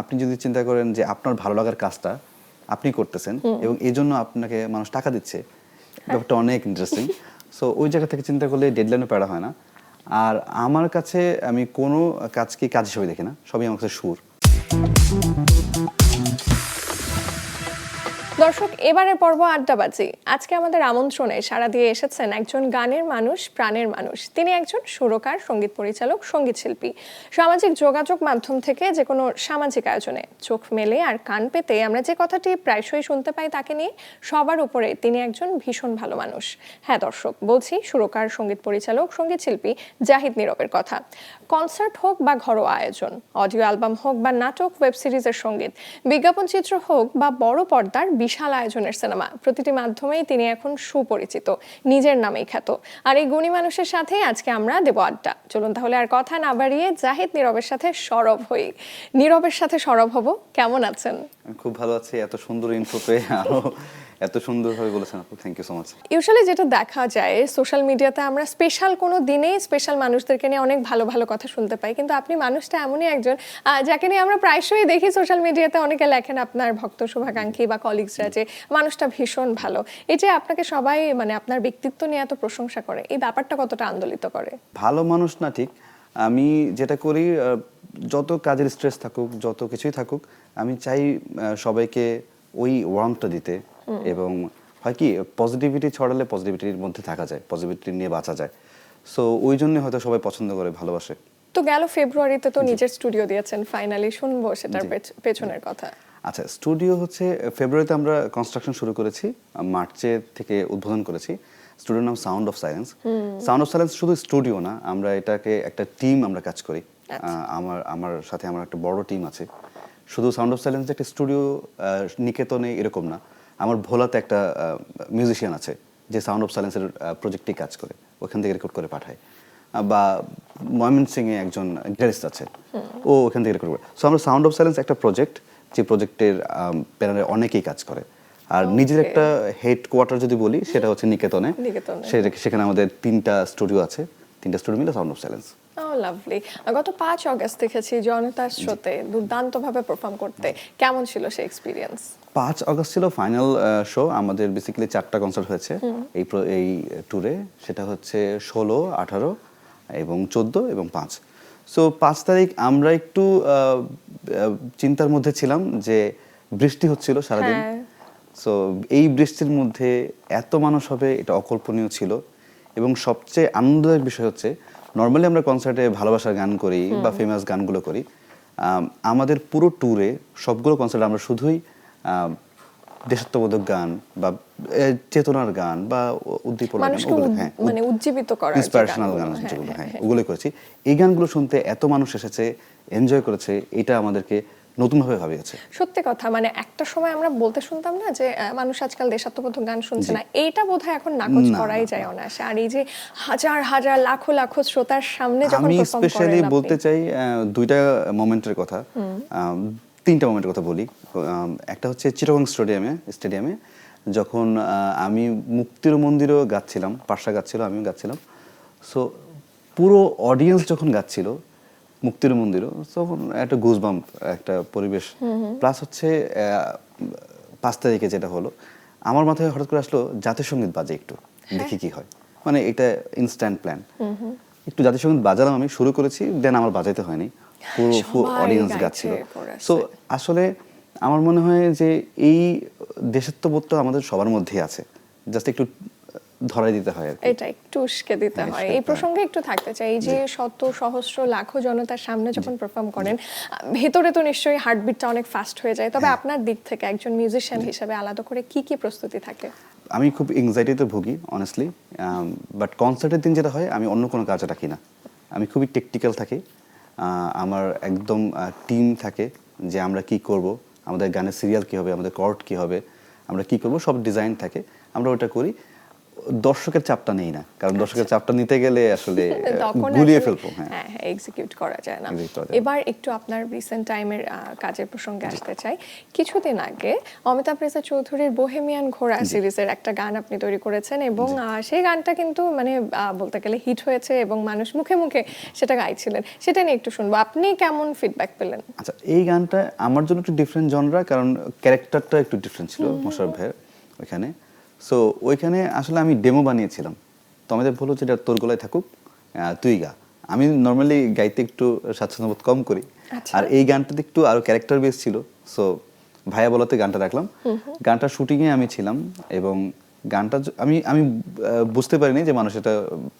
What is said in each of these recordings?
আপনি যদি চিন্তা করেন যে আপনার ভালো লাগার কাজটা আপনি করতেছেন এবং এই জন্য আপনাকে মানুষ টাকা দিচ্ছে ব্যাপারটা অনেক ইন্টারেস্টিং সো ওই জায়গা থেকে চিন্তা করলে ডেডলাইনও প্যারা হয় না। আর আমার কাছে আমি কোনো কাজকে কাজ হিসেবে দেখি না সবই আমার কাছে সুর দর্শক, এবারের পর্ব আড্ডাবাজি। আজকে আমাদের আমন্ত্রণে সাড়া দিয়ে এসেছেন একজন গানের মানুষ, প্রাণের মানুষ। তিনি একজন সুরকার, সংগীত পরিচালক, সংগীত শিল্পী। সামাজিক যোগাযোগ মাধ্যম থেকে যে কোনো সামাজিক আয়োজনে চোখ মেলে আর কান পেতে আমরা যে কথাটি প্রায়শই শুনতে পাই তাকে নিয়ে, সবার উপরে তিনি একজন ভীষণ ভালো মানুষ। হ্যাঁ দর্শক, বলছি সুরকার, সংগীত পরিচালক, সংগীত শিল্পী জাহিদ নীরবের কথা। কনসার্ট হোক বা ঘরোয়া আয়োজন, অডিও অ্যালবাম হোক বা নাটক, ওয়েব সিরিজের সংগীত, বিজ্ঞাপন চিত্র হোক বা বড় পর্দার বিশাল আয়োজনের সিনেমা। প্রতিটি মাধ্যমেই তিনি এখন সুপরিচিত, নিজের নামেই খ্যাত। আর এই গুণী মানুষের সাথে আজকে আমরা দেব আড্ডা। চলুন তাহলে আর কথা না বাড়িয়ে জাহিদ নীরবের সাথে সরব হই। নীরবের সাথে সরব হব। কেমন আছেন? খুব ভালো আছি, এত সুন্দর ইনফো পেয়ে এত সুন্দরভাবে বলেছেন আপু thank you so much usually যেটা দেখা যায় সোশ্যাল মিডিয়াতে আমরা স্পেশাল কোনো দিনেই স্পেশাল মানুষদেরকে নিয়ে অনেক ভালো ভালো কথা শুনতে পাই। কিন্তু আপনি মানুষটা এমনই একজন যাকে নিয়ে আমরা প্রায়শই দেখি সোশ্যাল মিডিয়াতে অনেকে লেখেন আপনার ভক্ত শুভাকাঙ্ক্ষী বা কলিগসরা যে মানুষটা ভীষণ ভালো। এই যে আপনাকে সবাই মানে আপনার ব্যক্তিত্ব নিয়ে এত প্রশংসা করে এই ব্যাপারটা কতটা আন্দোলিত করে? ভালো মানুষ না ঠিক। আমি যেটা করি যত কাজের স্ট্রেস থাকুক যত কিছুই থাকুক আমি চাই সবাইকে ওই ওয়ার্মটা দিতে। এবং হয় কি পজিটিভিটি ছড়ালে পজিটিভিটির মধ্যে থাকা যায় পজিটিভিটি নিয়ে বাঁচা যায়। সো ওই জন্য হয়তো সবাই পছন্দ করে ভালোবাসে। তো গেল ফেব্রুয়ারিতে তো নিজের স্টুডিও দিয়েছেন ফাইনালি শুনব সেটার পেছনের কথা। আচ্ছা স্টুডিও হচ্ছে ফেব্রুয়ারিতে আমরা কনস্ট্রাকশন শুরু করেছি মার্চে থেকে উদ্বোধন করেছি স্টুডিওর নাম sound of silence sound of silence শুধু স্টুডিও না আমরা এটাকে একটা টিম আমরা কাজ করি। আহ, আমার আমার সাথে আমার একটা বড় টিম আছে। শুধু সাউন্ড অফ সাইলেন্স একটা স্টুডিও নিকেতনে এরকম না। আমার ভোলাতে একটা মিউজিশিয়ান আছে যে সাউন্ড অফ সাইলেন্সের প্রজেক্টে কাজ করে ওখান থেকে রেকর্ড করে পাঠায়। বা ময়মনসিংহে একজন গিটারিস্ট আছে ও ওখান থেকে রেকর্ড করে। সো আমরা সাউন্ড অফ সাইলেন্স একটা প্রজেক্ট যে প্রজেক্টের প্যানেলে অনেকেই কাজ করে। আর নিজের একটা হেড কোয়ার্টার যদি বলি সেটা হচ্ছে নিকেতনে। সেখানে আমাদের তিনটা স্টুডিও আছে। তিনটা স্টুডিও মিলে সাউন্ড অফ সাইলেন্স ও লাভলি গত পাঁচ অগস্ট দেখেছি জনতার শোতে দুর্দান্তভাবে পারফর্ম করতে। কেমন ছিল সেই এক্সপিরিয়েন্স পাঁচ আগস্ট ছিল ফাইনাল শো আমাদের বেসিক্যালি চারটা কনসার্ট হয়েছে। এই এই ট্যুরে সেটা হচ্ছে ষোলো আঠারো এবং চোদ্দ এবং পাঁচ। সো পাঁচ তারিখ আমরা একটু চিন্তার মধ্যে ছিলাম যে বৃষ্টি হচ্ছিল সারাদিন। হ্যাঁ। সো এই বৃষ্টির মধ্যে এত মানুষ হবে এটা অকল্পনীয় ছিল। এবং সবচেয়ে আনন্দের বিষয় হচ্ছে নর্মালি আমরা কনসার্টে ভালোবাসার গান করি বা ফেমাস গানগুলো করি আমাদের পুরো ট্যুরে সবগুলো কনসার্টে আমরা শুধুই দেশাত্মবোধক গান বা চেতনার গান বা উদ্দীপনা গান ওগুলো হ্যাঁ মানে উজ্জীবিত করার ইন্সপিরেশনাল গান গানগুলো, আছে যেগুলো হ্যাঁ হ্যাঁ। করেছি এই গানগুলো শুনতে এত মানুষ এসেছে এনজয় করেছে এটা আমাদেরকে নতুনভাবে ভাবিয়েছে সত্যি কথা মানে একটা সময় আমরা বলতে শুনতাম না যে মানুষ আজকাল দেশাত্মবোধক গান শুনছে না। এইটা বোধহয় এখন নাকচ করাই যায় অনায়াসে। আর এই যে হাজার হাজার লাখো লাখো শ্রোতার সামনে যখন আমি স্পেশালি বলতে চাই দুইটা মোমেন্টের কথা। তিনটা মোমেন্টের কথা বলি। একটা হচ্ছে চিরগং স্টেডিয়ামে স্টেডিয়ামে যখন আমি মুক্তির মন্দিরও গাচ্ছিলাম পাশা গাচ্ছিল আমিও গাচ্ছিলাম। সো পুরো অডিয়েন্স যখন গাচ্ছিল মুক্তির মন্দিরও। তখন একটা গুজবাম্প একটা পরিবেশ। প্লাস হচ্ছে পাঁচ তারিখে যেটা হলো আমার মাথায় হঠাৎ করে আসলো জাতীয় সংগীত বাজে একটু। দেখি কি হয়। মানে এটা ইনস্ট্যান্ট প্ল্যান একটু জাতীয় সংগীত বাজালাম আমি শুরু করেছি দেন আমার বাজাইতে হয়নি। পুরো সবাই অডিয়েন্স গাচ্ছিল। সো আসলে আমার মনে হয় যে এই দেশত্ববোধটা আমাদের সবার মধ্যেই আছে। জাস্ট একটু ধরাই দিতে হয় এটা একটু উস্কে দিতে হ্যাঁ, হয়। এই প্রসঙ্গে একটু থাকতে চাই এই যে শত সহস্র লাখো জনতার সামনে যখন পারফর্ম করেন ভেতরে তো নিশ্চয়ই হার্টবিটটা অনেক ফাস্ট হয়ে যায়। হ্যাঁ। তবে আপনার দিক থেকে একজন মিউজিশিয়ান হিসেবে আলাদা করে কি কি প্রস্তুতি থাকে? আমি খুব এংজাইটিতে ভুগি অনেস্টলি বাট কনসার্টের দিন যেটা হয় আমি অন্য কোনো কাজে রাখি না। আমি খুবই টেকটিক্যাল থাকি। আমার একদম টিম থাকে যে আমরা কি করব আমাদের গানের সিরিয়াল কি হবে আমাদের কর্ড কি হবে আমরা কি করব সব ডিজাইন থাকে। আমরা ওটা করি। দর্শকের চাপটা নেই না কারণ দর্শকের চাপটা নিতে গেলে আসলে গুলিয়ে ফেলব হ্যাঁ। হ্যাঁ হ্যাঁ এক্সিকিউট করা যায় না। এবার একটু আপনার রিসেন্ট টাইমের কাজের প্রসঙ্গে আসতে চাই। কিছুদিন আগে অমিতাভ রেজা চৌধুরীর বোহেমিয়ান ঘোড়া সিরিজের একটা গান আপনি তৈরি করেছেন এবং সেই গানটা কিন্তু মানে বলতে গেলে হিট হয়েছে এবং মানুষ মুখে মুখে সেটা গাইছিলেন। সেটা নিয়ে একটু শুনব। আপনি কেমন ফিডব্যাক পেলেন? আচ্ছা এই গানটা আমার জন্য একটু ডিফারেন্ট জনরা কারণ ক্যারেক্টারটা একটু ডিফারেন্ট ছিল মোশারফ ভাইয়ের ওইখানে। সো ওইখানে আসলে আমি ডেমো বানিয়েছিলাম। তো আমাদের বলল যে এটা তোর গলায় থাকুক তুই গা। আমি নর্মালি গাইতে একটু স্বাচ্ছন্দ্য বোধ কম করি। আচ্ছা। আর এই গানটাতে একটু আরও ক্যারেক্টার বেস ছিল। সো ভাইয়া বলাতে গানটা রাখলাম। গানটা শুটিংয়ে আমি ছিলাম এবং গানটা আমি আমি বুঝতে পারিনি যে মানুষ এটা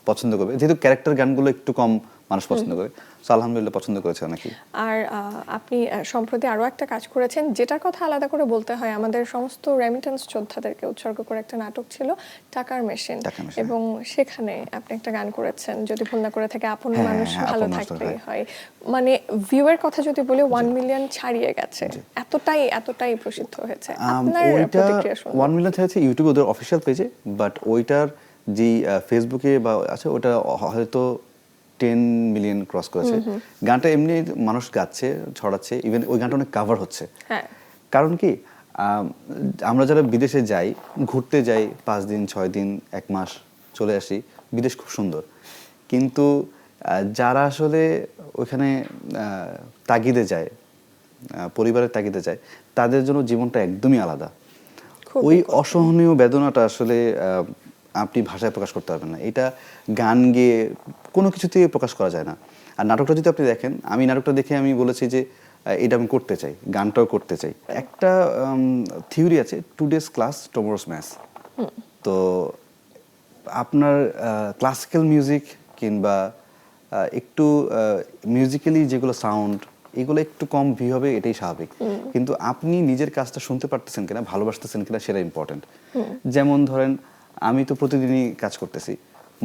পছন্দ করবে। যেহেতু ক্যারেক্টার গানগুলো একটু কম মানুষ পছন্দ করে। সো আলহামদুলিল্লাহ পছন্দ করেছে অনেকেই। আর আপনি সম্প্রতি আরও একটা কাজ করেছেন যেটার কথা আলাদা করে বলতে হয় আমাদের সমস্ত রেমিটেন্স যোদ্ধাদেরকে উৎসর্গ করে একটা নাটক ছিল টাকার মেশিন এবং সেখানে আপনি একটা গান করেছেন যদি ভুল না করে থাকে আপন হ্যাঁ, মানুষ হ্যাঁ, ভালো থাকতেই হয়। মানে ভিউয়ের কথা যদি বলি ওয়ান মিলিয়ন ছাড়িয়ে গেছে। এতটাই এতটাই প্রসিদ্ধ হয়েছে। আপনার প্রতিক্রিয়া শুনুন। ওয়ান মিলিয়ন হয়েছে ইউটিউব ওদের অফিসিয়াল পেজে বাট ওইটার যে ফেসবুকে বা আছে ওটা হয়তো টেন মিলিয়ন ক্রস করেছে। গানটা এমনি মানুষ গাচ্ছে ছড়াচ্ছে ইভেন ওই গানটা অনেক কাভার হচ্ছে। হ্যাঁ। কারণ কি আমরা যারা বিদেশে যাই ঘুরতে যাই পাঁচ দিন ছয় দিন এক মাস চলে আসি বিদেশ খুব সুন্দর। কিন্তু যারা আসলে ওইখানে আহ, তাগিদে যায় পরিবারের তাগিদে যায় তাদের জন্য জীবনটা একদমই আলাদা। ওই অসহনীয় বেদনাটা আসলে আহ, আপনি ভাষায় প্রকাশ করতে পারবেন না। এটা গান গেয়ে কোনো কিছুতেই প্রকাশ করা যায় না। আর নাটকটা যদি আপনি দেখেন আমি নাটকটা দেখে আমি বলেছি যে এটা আমি করতে চাই গানটাও করতে চাই। একটা থিওরি আছে two days class tomorrow's maths তো আপনার ক্লাসিক্যাল মিউজিক কিংবা একটু মিউজিক্যালি যেগুলো সাউন্ড এগুলো একটু কম ভি হবে এটাই স্বাভাবিক। কিন্তু আপনি নিজের কাজটা শুনতে পারতেছেন কিনা ভালোবাসতেছেন কিনা সেটা ইম্পর্টেন্ট যেমন ধরেন আমি তো প্রতিদিনই কাজ করতেছি।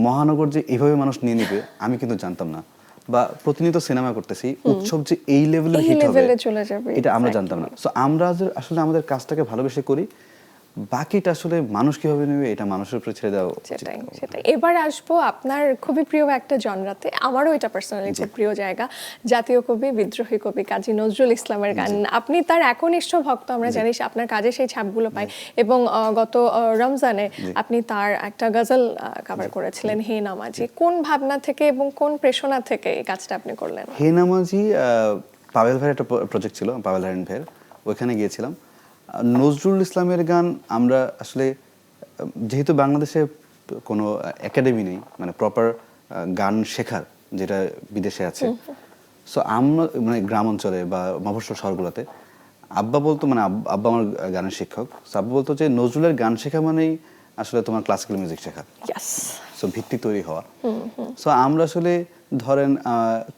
মহানগর যে এইভাবে মানুষ নিয়ে নিবে আমি কিন্তু জানতাম না। বা প্রতিনিয়ত সিনেমা করতেছি উৎসব যে এই লেভেলে হিট হবে এটা আমরা জানতাম না। সো আমরা আসলে আমাদের কাজটাকে ভালোবেসে করি বাকিটা আসলে মানুষ কীভাবে নেবে এটা মানুষের উপরে ছেড়ে দেওয়া সেটাই সেটাই। এবার আসব আপনার খুবই প্রিয় একটা জনরাতে। আমারও এটা পার্সোনালি খুব প্রিয় জায়গা জাতীয় কবি বিদ্রোহী কবি কাজী নজরুল ইসলামের গান। আপনি তার একনিষ্ঠ ভক্ত আমরা জানি আপনার কাজে সেই ছাপগুলো পাই এবং গত রমজানে আপনি তার একটা গজল কভার করেছিলেন হে নামাজি। কোন ভাবনা থেকে এবং কোন প্রেষণা থেকে এই কাজটা আপনি করলেন? হে নামাজি পাভেল ভাইয়ের একটা প্রজেক্ট ছিল পাভেল হারেন ভাইয়ের ওইখানে গিয়েছিলাম। নজরুল ইসলামের গান আমরা আসলে যেহেতু বাংলাদেশে কোনো একাডেমি নেই মানে প্রপার গান শেখার যেটা বিদেশে আছে সো আমরা মানে গ্রাম অঞ্চলে বা মফস্বল শহরগুলোতে আব্বা বলতো মানে আব- আব্বা আমার গানের শিক্ষক So আব্বা বলতো যে নজরুলের গান শেখা মানেই আসলে তোমার ক্লাসিক্যাল মিউজিক শেখা। সো ভিত্তি তৈরি হওয়া। সো আমরা আসলে ধরেন আহ,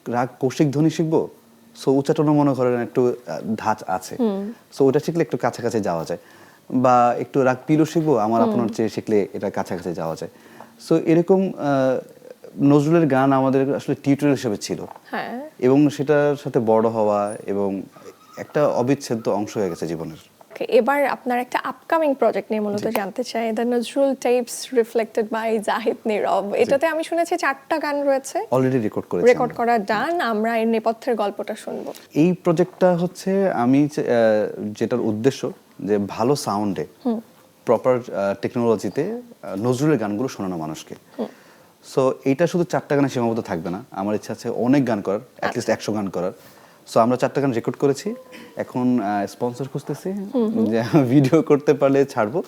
রাগ কৌশিক ধ্বনি শিখব সো উচ্চাটনও মনে করেন একটু ধাঁচ আছে। সো ওটা শিখলে একটু কাছাকাছি যাওয়া যায়। বা একটু রাগ পিলো শিখব আমার আপনার চেয়ে শিখলে এটা কাছাকাছি যাওয়া যায়। সো এরকম আহ, নজরুলের গান আমাদের আসলে টিউটোরিয়াল হিসেবে ছিল। হ্যাঁ। এবং সেটার সাথে বড় হওয়া এবং একটা অবিচ্ছেদ্য অংশ হয়ে গেছে জীবনের। এবার আপনার একটা আপকামিং প্রজেক্ট নিয়ে মূলত জানতে চাই। The Nazrul types reflected by Zahid Nirab এটাতে আমি শুনেছি চারটা গান রয়েছে। অলরেডি রেকর্ড করেছি রেকর্ড করা ডান আমরা এর নেপথ্যের গল্পটা শুনব। এই প্রজেক্টটা হচ্ছে আমি যেটার উদ্দেশ্য যে ভালো সাউন্ডে প্রপার টেকনোলজিতে নজরুলের গানগুলো শোনানো মানুষকে। সো এইটা শুধু চারটা গানে সীমাবদ্ধ থাকবে না। আমার ইচ্ছা আছে অনেক গান করার অ্যাটলিস্ট একশো গান করার। সো আমরা চারটা গান রেকর্ড করেছি। এখন স্পন্সর খুঁজতেছি। যে ভিডিও করতে পারলে ছাড়বো।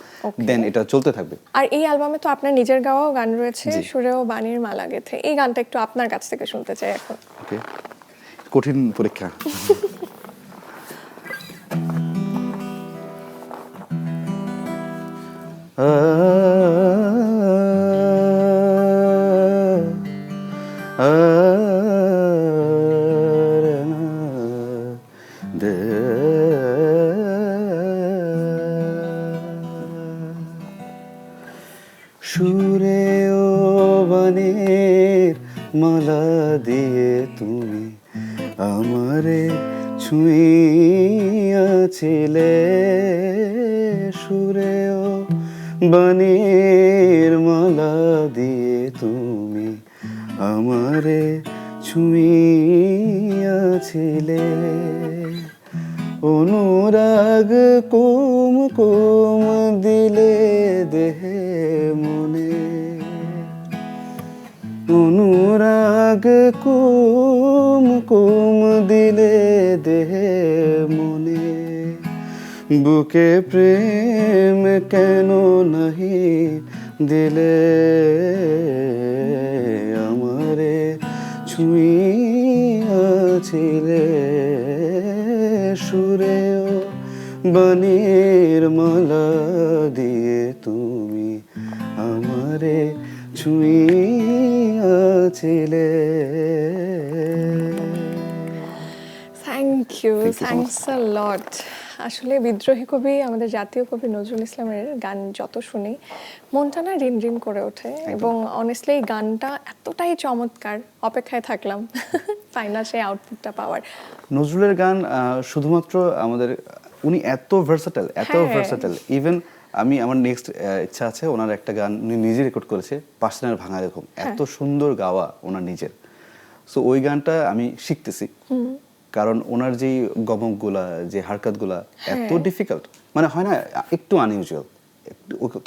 দেন এটা চলতে থাকবে। আর এই অ্যালবামে তো আপনার নিজের গাওয়াও গান রয়েছে। সুরেও বাণীর মালা গেথে। এই গানটা একটু আপনার কাছ থেকে শুনতে চাই এখন। ওকে কঠিন পরীক্ষা। সুরে ও বনের মালা দিয়ে তুমি আমারে ছুঁইয়াছিলে। সুরে ও বানের মালা দিয়ে তুমি আমারে ছুঁইয়াছিলে। অনুরাগ কুম কুম মনে। অনুরাগ কুম কুম দিলে দেহে মনে। বুকে প্রেম কেন নাহি দিলে আমারে? ছুঁইয়াছিলে সুরেও বানের মালা দিয়ে তুমি আমারে ছুঁইয়াছিলে। Thank you thanks a lot আসলে বিদ্রোহী কবি আমাদের জাতীয় কবি নজরুল ইসলামের গান যত শুনি মনটা না রিম রিম করে ওঠে এবং অনেস্টলি এই গানটা এতটাই চমৎকার অপেক্ষায় থাকলাম ফাইনাল সেই আউটপুটটা পাওয়ার। নজরুলের গান শুধুমাত্র আমাদের উনি এত ভার্সাটাইল এত হ্যাঁ। ভার্সাটাইল ইভেন আমি আমার নেক্সট ইচ্ছা আছে ওনার একটা গান উনি নিজে রেকর্ড করেছে পার্সোনাল ভাঙা এরকম। এত সুন্দর গাওয়া ওনার নিজের। সো ওই গানটা আমি শিখতেছি। কারণ ওনার যে গমকগুলা যে হারকাতগুলা এত হ্যাঁ। ডিফিকাল্ট মানে হয় না একটু আনইউজুয়াল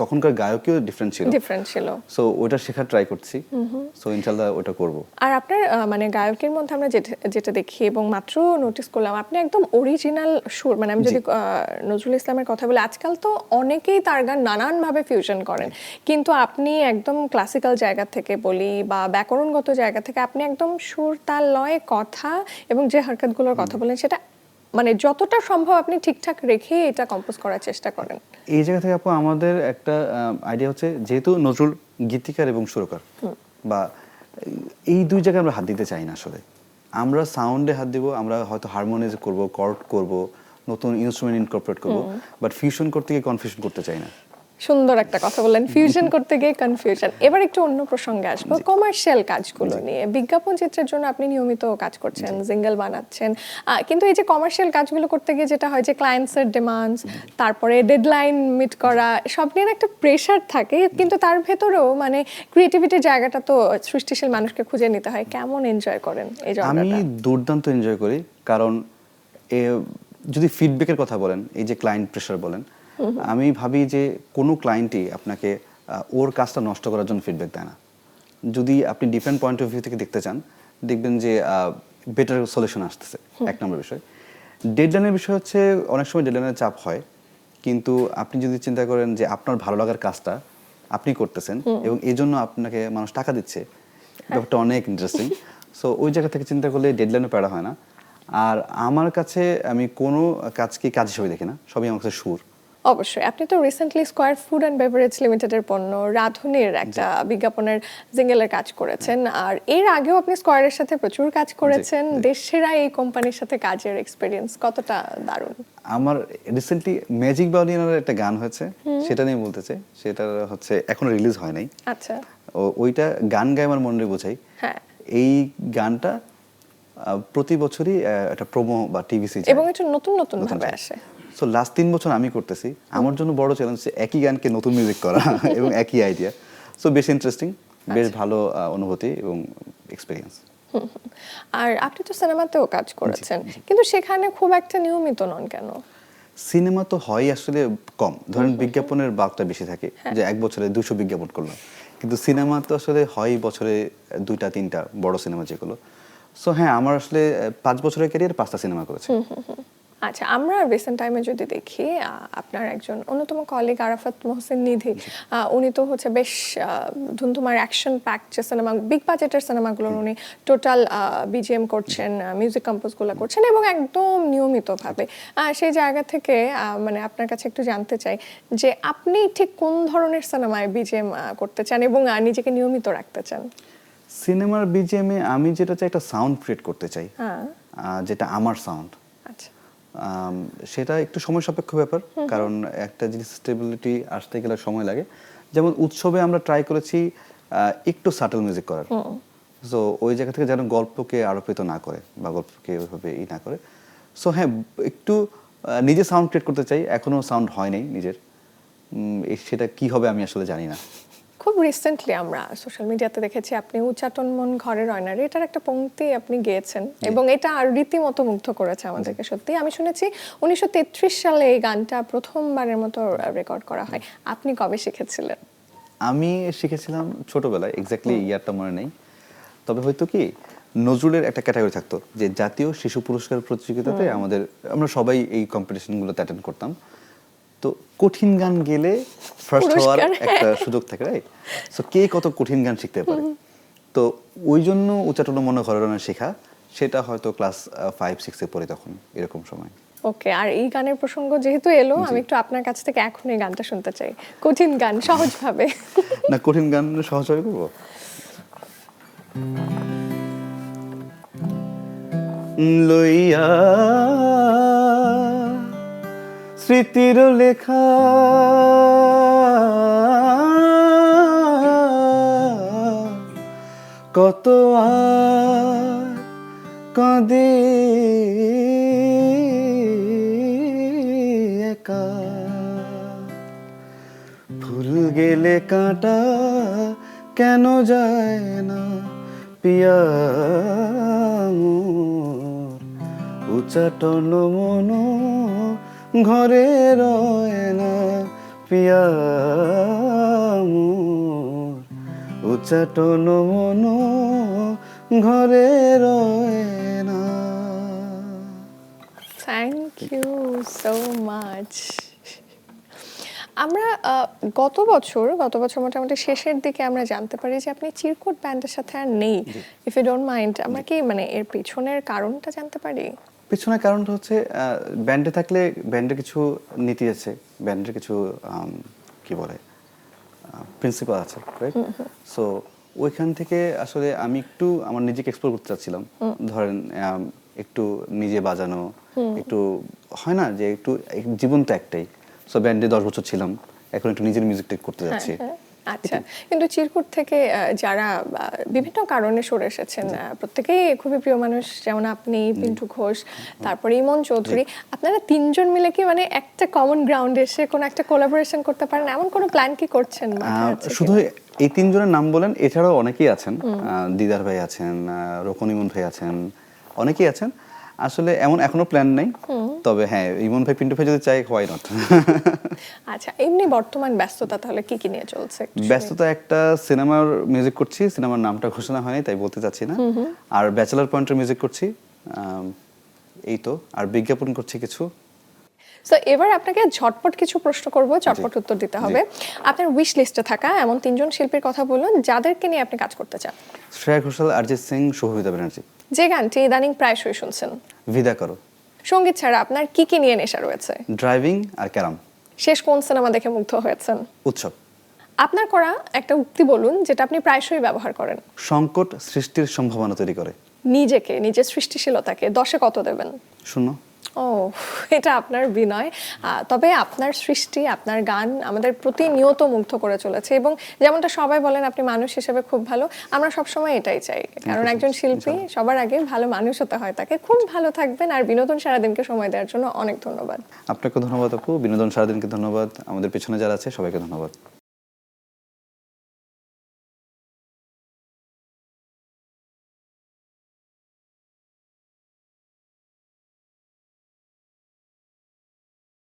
তখনকার গায়কীয় ডিফারেন্ট ছিল। ডিফারেন্ট ছিল। সো ওইটা শেখার ট্রাই করছি। সো ইনশাল্লাহ ওটা করব। আর আপনার মানে গায়কের মধ্যে আমরা যেটা দেখি এবং মাত্র নোটিস করলাম আপনি একদম অরিজিনাল সুর মানে আমি যদি নজরুল ইসলামের কথা বলি আজকাল তো অনেকেই তার গান নানানভাবে ফিউশন করেন। কিন্তু আপনি একদম ক্লাসিক্যাল জায়গা থেকে বলি বা ব্যাকরণগত জায়গা থেকে আপনি একদম সুর তাল লয় কথা এবং যে হরকতগুলোর কথা বলেন সেটা মানে যতটা সম্ভব আপনি ঠিকঠাক রেখে এটা কম্পোজ করার চেষ্টা করেন। এই জায়গা থেকে আপু আমাদের একটা আইডিয়া হচ্ছে যেহেতু নজরুল গীতিকার এবং সুরকার বা এই দুই জায়গায় আমরা হাত দিতে চাই না আসলে। আমরা সাউন্ডে হাত দিব আমরা হয়তো হারমোনিয়াম করব কর্ড করব নতুন ইনস্ট্রুমেন্ট ইনকর্পোরেট করব বাট ফিউশন করতে গিয়ে কনফিউশন করতে চাই না। সুন্দর একটা কথা বললেন। ফিউশন করতে গিয়ে কনফিউশন এবার একটু অন্য প্রসঙ্গে আসব। কমার্শিয়াল কাজগুলো নিয়ে। বিজ্ঞাপন চিত্রের জন্য আপনি নিয়মিত কাজ করছেন জিঙ্গেল বানাচ্ছেন। কিন্তু এই যে কমার্শিয়াল কাজগুলো করতে গিয়ে যেটা হয় যে ক্লায়েন্টসের ডিমান্ডস তারপরে ডেডলাইন মিট করা সব নিয়ে একটা প্রেশার থাকে। কিন্তু তার ভেতরেও মানে ক্রিয়েটিভিটির জায়গাটা তো সৃষ্টিশীল মানুষকে খুঁজে নিতে হয়। কেমন এনজয় করেন এই আমি দুর্দান্ত এনজয় করি। কারণ এ যদি ফিডব্যাকের কথা বলেন এই যে ক্লায়েন্ট প্রেশার বলেন আমি ভাবি যে কোনো ক্লায়েন্টই আপনাকে ওর কাজটা নষ্ট করার জন্য ফিডব্যাক দেয় না। যদি আপনি ডিফারেন্ট পয়েন্ট অফ ভিউ থেকে দেখতে চান দেখবেন যে বেটার সলিউশন আসতেছে। এক নম্বর বিষয়। ডেডলাইনের বিষয় হচ্ছে অনেক সময় ডেডলাইনের চাপ হয়। কিন্তু আপনি যদি চিন্তা করেন যে আপনার ভালো লাগার কাজটা আপনি করতেছেন এবং এই জন্য আপনাকে মানুষ টাকা দিচ্ছে ব্যাপারটা অনেক ইন্টারেস্টিং সো ওই জায়গা থেকে চিন্তা করলে ডেডলাইনও প্যারা হয় না। আর আমার কাছে আমি কোনো কাজকে কাজ হিসেবে দেখি না সবই আমার কাছে সুর অবশ্যই। আপনি তো recently Square Food and Beverage লিমিটেডের পণ্য রাধুনির একটা বিজ্ঞাপনের জিঙ্গেলের কাজ করেছেন। আর এর আগেও আপনি স্কোয়ারের সাথে প্রচুর কাজ করেছেন। দেশেরা এই কোম্পানির সাথে কাজের এক্সপিরিয়েন্স কতটা দারুণ? আমার রিসেন্টলি ম্যাজিক বাউলিয়ানের একটা গান হয়েছে সেটা নিয়ে বলতে চাই। সেটা হচ্ছে এখনও রিলিজ হয় নাই। আচ্ছা। ওইটা গান গায় আমার মনে বোঝাই। হ্যাঁ। এই গানটা প্রতি বছরই একটা প্রোমো বা টিভি টিভিসি এবং এটা নতুন নতুন ভাবে আসে। সো লাস্ট তিন বছর আমি করতেছি। আমার জন্য বড় চ্যালেঞ্জ একই গানকে নতুন মিউজিক করা এবং একই আইডিয়া সো বেশ ইন্টারেস্টিং বেশ ভালো অনুভূতি এবং এক্সপিরিয়েন্স। আর আপনি তো সিনেমাতেও কাজ করেছেন। কিন্তু সেখানে খুব একটা নিয়মিত নন কেন? সিনেমা তো হয় আসলে কম। ধরেন বিজ্ঞাপনের বাগটা বেশি থাকে যে এক বছরে দুশো বিজ্ঞাপন করলাম। কিন্তু সিনেমা তো আসলে হয় বছরে দুইটা তিনটা বড় সিনেমা যেগুলো। সো হ্যাঁ আমার আসলে পাঁচ বছরের ক্যারিয়ার পাঁচটা সিনেমা করেছে। আচ্ছা আমরা রিসেন্ট টাইমে যদি দেখি আপনার একজন অন্যতম কলিগ আরাফাত মোহসেন নিধি উনি তো হচ্ছে বেশ ধুমধুমার অ্যাকশন প্যাক যে সিনেমা বিগ বাজেটের সিনেমাগুলোর উনি টোটাল বিজিএম করছেন মিউজিক কম্পোজগুলো করছেন এবং একদম নিয়মিতভাবে। সেই জায়গা থেকে মানে আপনার কাছে একটু জানতে চাই যে আপনি ঠিক কোন ধরনের সিনেমায় বিজিএম করতে চান এবং নিজেকে নিয়মিত রাখতে চান? সিনেমার বিজিএমে আমি যেটা চাই একটা সাউন্ড ক্রিয়েট করতে চাই। হ্যাঁ। যেটা আমার সাউন্ড সেটা একটু সময় সাপেক্ষ ব্যাপার কারণ একটা জিনিস স্টেবিলিটি আসতে গেলে সময় লাগে। যেমন উৎসবে আমরা ট্রাই করেছি একটু সাটল মিউজিক করার। সো ওই জায়গা থেকে যেন গল্পকে আরোপিত না করে বা গল্পকে ওইভাবে ই না করে। সো হ্যাঁ একটু নিজে সাউন্ড ক্রিয়েট করতে চাই এখনও সাউন্ড হয় নাই নিজের। সেটা কি হবে আমি আসলে জানি না। খুব রিসেন্টলি আমরা সোশ্যাল মিডিয়াতে দেখেছি আপনি উচ্চাটন মন ঘরের অয়নারে এটার একটা পংক্তি আপনি গেয়েছেন এবং এটা আর রীতিমতো মুগ্ধ করেছে আমাদেরকে সত্যি। আমি শুনেছি উনিশশো তেত্রিশ সালে এই গানটা প্রথমবারের মতো রেকর্ড করা হয়। আপনি কবে শিখেছিলেন? আমি শিখেছিলাম ছোটবেলায় এক্স্যাক্টলি ইয়ারটা মনে নেই। তবে হয়তো কি নজরুলের একটা ক্যাটাগরি থাকতো যে জাতীয় শিশু পুরস্কার প্রতিযোগিতাতে আমাদের আমরা সবাই এই কম্পিটিশনগুলোতে অ্যাটেন্ড করতাম। তো কঠিন গান গেলে ফার্স্ট হওয়ার। একটা সুযোগ থাকে রাইট সো কে কত কঠিন গান শিখতে পারে? তো ওই জন্য উচ্চাটন মনে ঘরনা শেখা সেটা হয়তো ক্লাস ফাইভ সিক্সে পড়ে তখন এরকম সময়। ওকে আর এই গানের প্রসঙ্গ যেহেতু এলো আমি একটু আপনার কাছ থেকে এখন এই গানটা শুনতে চাই। কঠিন গান সহজভাবে। না কঠিন গান সহজভাবে করব? লইয়া স্মৃতির লেখা। কত আর কাঁদে একা। ফুল গেলে কাঁটা কেন যায় না পিয়া উচাটন মন ঘরে রয় না পিয়া মোর উচাটন মন ঘরে রয় না। থ্যাংক ইউ সো মাচ আমরা গত বছর গত বছর মোটামুটি শেষের দিকে আমরা জানতে পারি যে আপনি চিরকুট ব্যান্ডের সাথে আর নেই। ইফ ইউ ডোন্ট মাইন্ড আমরা কি মানে এর পিছনের কারণটা জানতে পারি? পেছনের কারণটা হচ্ছে ব্যান্ডে থাকলে ব্যান্ডের কিছু নীতি আছে ব্যান্ডের কিছু কি বলে প্রিন্সিপাল আছে রাইট সো ওইখান থেকে আসলে আমি একটু আমার নিজেকে এক্সপ্লোর করতে চাচ্ছিলাম। ধরেন একটু নিজে বাজানো একটু হয় না যে একটু এক- জীবন তো একটাই। সো ব্যান্ডে দশ বছর ছিলাম এখন একটু নিজের মিউজিকটা করতে যাচ্ছি। হ্যাঁ, আচ্ছা। কিন্তু চিরকুট থেকে যারা বিভিন্ন কারণে সরে এসেছেন প্রত্যেকেই খুবই প্রিয় মানুষ যেমন আপনি পিন্টু ঘোষ তারপরে ইমন চৌধুরী। আপনারা তিনজন মিলে কি মানে একটা কমন গ্রাউন্ডে এসে কোনো একটা কোলাবোরেশন করতে পারেন? এমন কোনো প্ল্যান কি করছেন শুধু এই তিনজনের নাম বলেন এছাড়াও অনেকেই আছেন। দিদার ভাই আছেন আহ, রোকন ভাই আছেন অনেকেই আছেন। আসলে এমন এখনও প্ল্যান নেই। তবে হ্যাঁ ইমন ভাই পিন্টু ভাই যদি চাই হোয়াই নট আচ্ছা এমনি বর্তমান ব্যস্ততা তাহলে কি কি নিয়ে চলছে? ব্যস্ততা একটা সিনেমার মিউজিক করছি সিনেমার নামটা ঘোষণা হয়নি তাই বলতে চাচ্ছি না। আর ব্যাচেলার পয়েন্টের মিউজিক করছি এই তো। আর বিজ্ঞাপন করছি কিছু। তো এবার আপনাকে ঝটপট কিছু প্রশ্ন করব ঝটপট উত্তর দিতে হবে। আপনার উইশ লিস্টে থাকা এমন তিনজন শিল্পীর কথা বলুন যাদেরকে নিয়ে আপনি কাজ করতে চান। শ্রেয়া ঘোষাল অরিজিৎ সিং শুভবিতা ব্যানার্জি। যে গানটি ইদানিং প্রায়শই শুনছেন। ভিদা করো। সংগীত ছাড়া আপনার কি কি নিয়ে নেশা রয়েছে? ড্রাইভিং আর ক্যারাম। শেষ কোন সিনেমা দেখে মুগ্ধ হয়েছেন? উৎসব। আপনার করা একটা উক্তি বলুন যেটা আপনি প্রায়শই ব্যবহার করেন। সংকট সৃষ্টির সম্ভাবনা তৈরি করে। নিজেকে নিজের সৃষ্টিশীলতাকে দশে কত দেবেন? শূন্য। ও এটা আপনার বিনয়। তবে আপনার সৃষ্টি আপনার গান আমাদের প্রতিনিয়ত মুগ্ধ করে চলেছে এবং যেমনটা সবাই বলেন আপনি মানুষ হিসেবে খুব ভালো আমরা সবসময় এটাই চাই। কারণ একজন শিল্পী সবার আগে ভালো মানুষ হতে হয় তাকে। খুব ভালো থাকবেন আর বিনোদন সারাদিনকে সময় দেওয়ার জন্য অনেক ধন্যবাদ। আপনাকে ধন্যবাদ আপু। বিনোদন সারাদিনকে ধন্যবাদ। আমাদের পেছনে যারা আছে সবাইকে ধন্যবাদ।